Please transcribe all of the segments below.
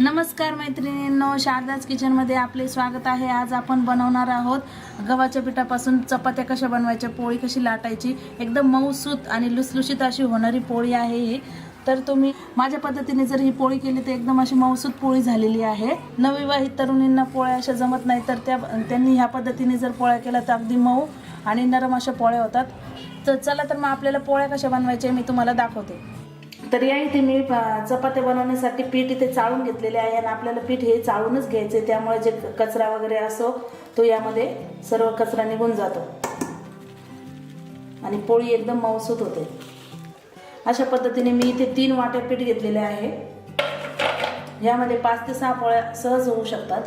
नमस्कार मैत्रिणींनो शारदाज किचनमध्ये आपले स्वागत आहे. आज आपण बनवणार आहोत गव्हाच्या पिठापासून चपात्या कशा बनवायच्या पोळी कशी लाटायची एकदम मऊसूत आणि लुसलुशीत अशी होणारी पोळी आहे ही. तर तुम्ही माझ्या पद्धतीने जर ही पोळी केली तर एकदम अशी मऊसूत पोळी झालेली आहे. नवविवाहित तरुणींना पोळ्या अशा जमत नाही तर त्या त्यांनी ह्या पद्धतीने जर पोळ्या केल्या तर अगदी मऊ आणि नरम अशा पोळ्या होतात. तर चला तर मग आपल्याला पोळ्या कशा बनवायच्या मी तुम्हाला दाखवते. तर या इथे मी चपात्या बनवण्यासाठी पीठ इथे चाळून घेतलेले आहे आणि आपल्याला पीठ हे चाळूनच घ्यायचे त्यामुळे जे कचरा वगैरे असो तो यामध्ये सर्व कचरा निघून जातो. आणि पोळी एकदम मऊसूत होते. अशा पद्धतीने मी इथे तीन वाट्या पीठ घेतलेले आहे. यामध्ये पाच ते सहा पोळ्या सहज होऊ शकतात.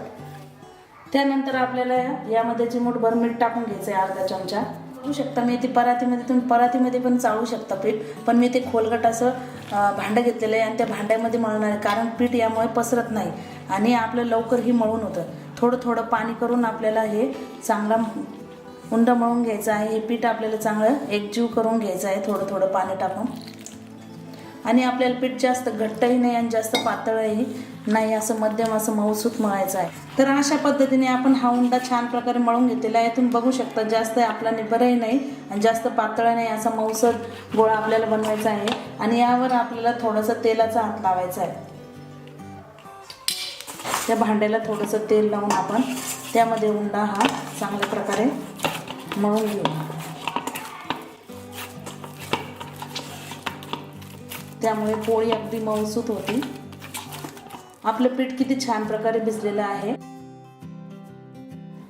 त्यानंतर आपल्याला यामध्ये चिमूटभर मीठ टाकून घ्यायचं आहे अर्धा चमचा. बघू शकता. मी ते परातीमध्ये तुम्ही परातीमध्ये पण चाळू शकता पीठ. पण मी ते खोलगट असं भांडं घेतलेलं आहे आणि त्या भांड्यामध्ये मळणार आहे कारण पीठ यामुळे पसरत नाही आणि आपलं लवकरही मळून होतं. थोडं थोडं पाणी करून आपल्याला हे चांगला उंड मळून घ्यायचं आहे. हे पीठ आपल्याला चांगलं एकजीव करून घ्यायचं आहे. थोडं थोडं पाणी टाकून. आणि आपल्याला पीठ जास्त घट्टही नाही आणि जास्त पातळही नाही असं मध्यम असं मऊसूत मळायचं आहे. तर अशा पद्धतीने आपण हा उंडा छान प्रकारे मळून घेतलेला आहे. तुम्ही बघू शकता जास्त आपला निबरही नाही आणि जास्त पातळ नाही असा मऊसर गोळा आपल्याला बनवायचा आहे. आणि यावर आपल्याला थोडंसं तेलाचा हात लावायचा आहे. त्या भांड्याला थोडंसं तेल लावून आपण त्यामध्ये उंडा हा चांगल्या प्रकारे मळून घेऊ. त्यामुळे पोळी अगदी मऊसूत होती. आपलं पीठ किती छान प्रकारे भिजलेलं आहे.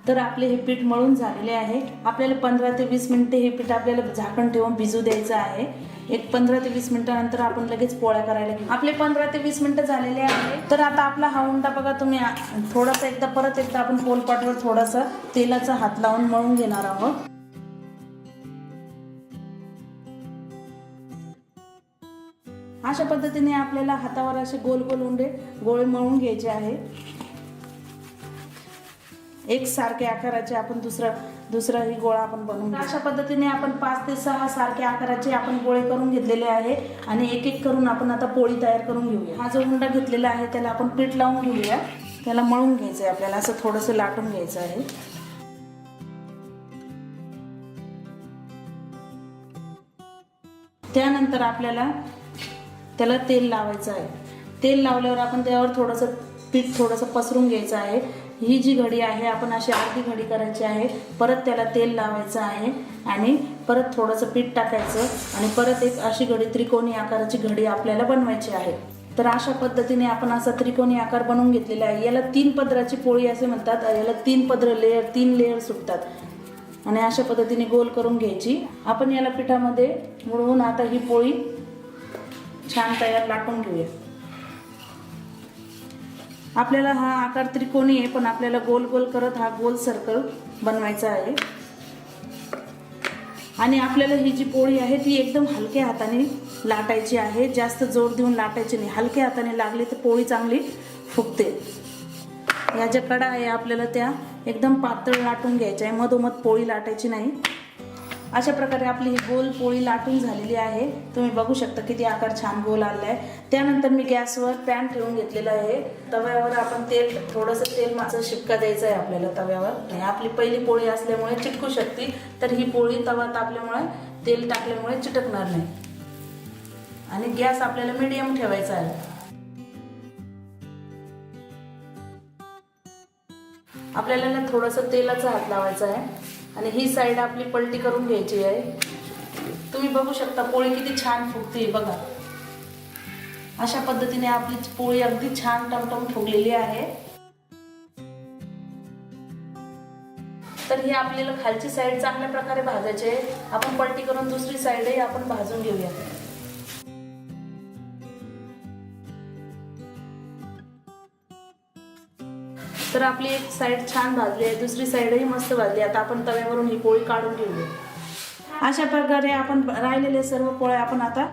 तर आपले हे पीठ मळून झालेले आहे. आपल्याला पंधरा ते वीस मिनिटे हे पीठ आपल्याला झाकण ठेवून भिजू द्यायचं आहे. एक पंधरा ते वीस मिनिटानंतर आपण लगेच पोळ्या करायला घेऊ. आपले पंधरा ते वीस मिनिटं झालेले आहे. तर आता आपला हा उंडा बघा तुम्ही थोडासा एकदा परत एकदा आपण पोलपाटवर थोडासा तेलाचा हात लावून मळून घेणार आहोत. अशा पद्धतीने आपल्याला हातावर असे गोल गोल उंडे गोळे मळून घ्यायचे आहे. एक सारखे आकाराचे आपण दुसरा दुसराही गोळा आपण बनवून अशा पद्धतीने आपण पाच ते सहा सारखे आकाराचे आपण गोळे करून घेतलेले आहे आणि एक एक करून आपण आता पोळी तयार करून घेऊया. हा जो हुंडा घेतलेला आहे त्याला आपण पीठ लावून घेऊया. त्याला मळून घ्यायचं आहे आपल्याला असं थोडंसं लाटून घ्यायचं आहे. त्यानंतर आपल्याला त्याला तेल लावायचं आहे. तेल लावल्यावर आपण त्यावर थोडंसं पीठ थोडंसं पसरून घ्यायचं आहे. ही जी घडी आहे आपण अशी अर्धी घडी करायची आहे. परत त्याला तेल लावायचं आहे आणि परत थोडंसं पीठ टाकायचं आणि परत एक अशी घडी त्रिकोणी आकाराची घडी आपल्याला बनवायची आहे. तर अशा पद्धतीने आपण असा त्रिकोणी आकार बनवून घेतलेला आहे. याला तीन पदराची पोळी असे म्हणतात. याला तीन पदर लेअर तीन लेअर सुटतात. आणि अशा पद्धतीने गोल करून घ्यायची. आपण याला पिठामध्ये मुळवून आता ही पोळी छान तयार लाटून घेऊया. आपल्याला हा आकार त्रिकोणी आहे पण आपल्याला गोल गोल करत हा गोल सर्कल बनवायचा आहे. आणि आपल्याला ही जी पोळी आहे ती एकदम हलक्या हाताने लाटायची आहे. जास्त जोर देऊन लाटायची नाही. हलक्या हाताने लागली तर पोळी चांगली फुगते. या ज्या कडा आहे आपल्याला त्या एकदम पातळ लाटून घ्यायच्या आहे. मधोमध पोळी लाटायची नाही. अशा प्रकारे आपली ही गोल पोळी लाटून झालेली आहे. तुम्ही बघू शकता किती आकार छान गोल आला आहे त्यानंतर मी गॅसवर पॅन ठेवून घेतलेला आहे. तव्यावर आपण तेल थोडंसं तेल माझं शिपका द्यायचं आहे आपल्याला तव्यावर. आणि आपली पहिली पोळी असल्यामुळे चिटकू शकते. तर ही पोळी तवा तापल्यामुळे तेल टाकल्यामुळे चिटकणार नाही. आणि गॅस आपल्याला मीडियम ठेवायचा आहे. आपल्याला ना थोडंसं तेलाचा हात लावायचा आहे. आणि ही साईड आपली पलटी करून घ्यायची आहे. तुम्ही बघू शकता पोळी किती छान फुगते बघा. अशा पद्धतीने आपली पोळी अगदी छान टमटम फुगलेली आहे. तर ही आपल्याला खालची साईड चांगल्या प्रकारे भाजायची आहे. आपण पलटी करून दुसरी साईडही आपण भाजून घेऊया. तर आपली एक साईड छान भाजली आहे दुसरी साईडही मस्त भाजली आता आपण तव्यावरून ही पोळी काढून घेऊया. अशा प्रकारे आपण राहिलेले सर्व पोळ्या आपण आता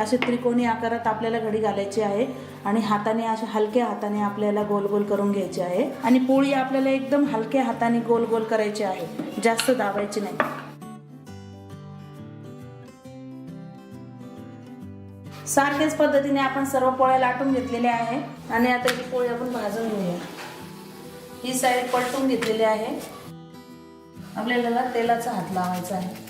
असे त्रिकोणी आकारात आपल्याला घडी घालायची आहे आणि हाताने अशा हलक्या हाताने आपल्याला गोल गोल करून घ्यायची आहे. आणि पोळी आपल्याला एकदम हलक्या हाताने गोल गोल करायची आहे. जास्त दाबायची नाही. सारख्याच पद्धतीने आपण सर्व पोळ्या लाटून घेतलेल्या आहे. आणि आता ही पोळी आपण भाजून घेऊया. ही साईड पलटून घेतलेली आहे. आपल्याला तेलाचा हात लावायचा आहे.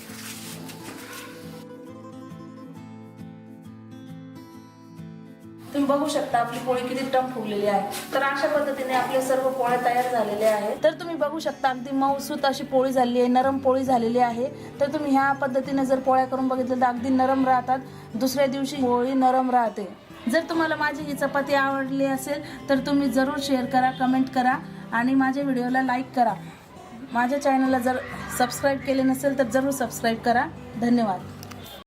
तुम्ही बघू शकता आपली पोळी किती टम फुगलेली आहे. तर अशा पद्धतीने आपल्या सर्व पोळ्या तयार झालेल्या आहेत. तर तुम्ही बघू शकता अगदी मऊसूत अशी पोळी झालेली आहे नरम पोळी झालेली आहे. तर तुम्ही ह्या पद्धतीने जर पोळ्या करून बघितलं तर अगदी नरम राहतात. दुसऱ्या दिवशी पोळी नरम राहते. जर तुम्हाला माझी ही चपाती आवडली असेल तर तुम्ही जरूर शेअर करा कमेंट करा. आणि माझ्या व्हिडिओला लाईक करा. माझ्या चॅनलला जर सबस्क्राईब केले नसेल तर जरूर सबस्क्राईब करा. धन्यवाद.